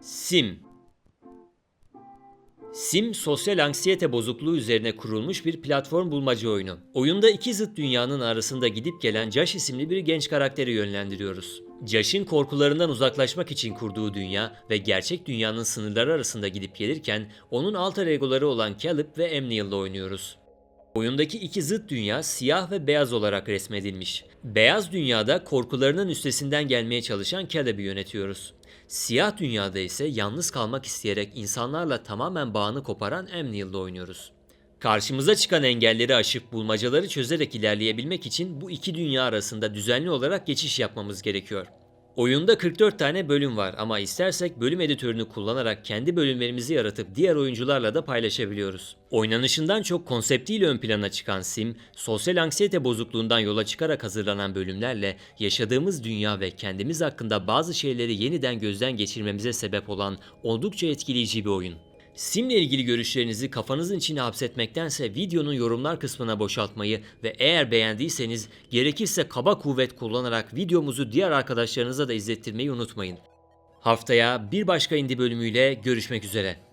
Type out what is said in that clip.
Sim Sim, sosyal anksiyete bozukluğu üzerine kurulmuş bir platform bulmaca oyunu. Oyunda iki zıt dünyanın arasında gidip gelen Josh isimli bir genç karakteri yönlendiriyoruz. Josh'ın korkularından uzaklaşmak için kurduğu dünya ve gerçek dünyanın sınırları arasında gidip gelirken onun alter egoları olan Caleb ve Emniel'la oynuyoruz. Oyundaki iki zıt dünya siyah ve beyaz olarak resmedilmiş. Beyaz dünyada korkularının üstesinden gelmeye çalışan Caleb'i yönetiyoruz. Siyah dünyada ise yalnız kalmak isteyerek insanlarla tamamen bağını koparan Emniel'la oynuyoruz. Karşımıza çıkan engelleri aşıp bulmacaları çözerek ilerleyebilmek için bu iki dünya arasında düzenli olarak geçiş yapmamız gerekiyor. Oyunda 44 tane bölüm var ama istersek bölüm editörünü kullanarak kendi bölümlerimizi yaratıp diğer oyuncularla da paylaşabiliyoruz. Oynanışından çok konseptiyle ön plana çıkan Sim, sosyal anksiyete bozukluğundan yola çıkarak hazırlanan bölümlerle yaşadığımız dünya ve kendimiz hakkında bazı şeyleri yeniden gözden geçirmemize sebep olan oldukça etkileyici bir oyun. Sim'le ilgili görüşlerinizi kafanızın içine hapsetmektense videonun yorumlar kısmına boşaltmayı ve eğer beğendiyseniz gerekirse kaba kuvvet kullanarak videomuzu diğer arkadaşlarınıza da izlettirmeyi unutmayın. Haftaya bir başka indie bölümüyle görüşmek üzere.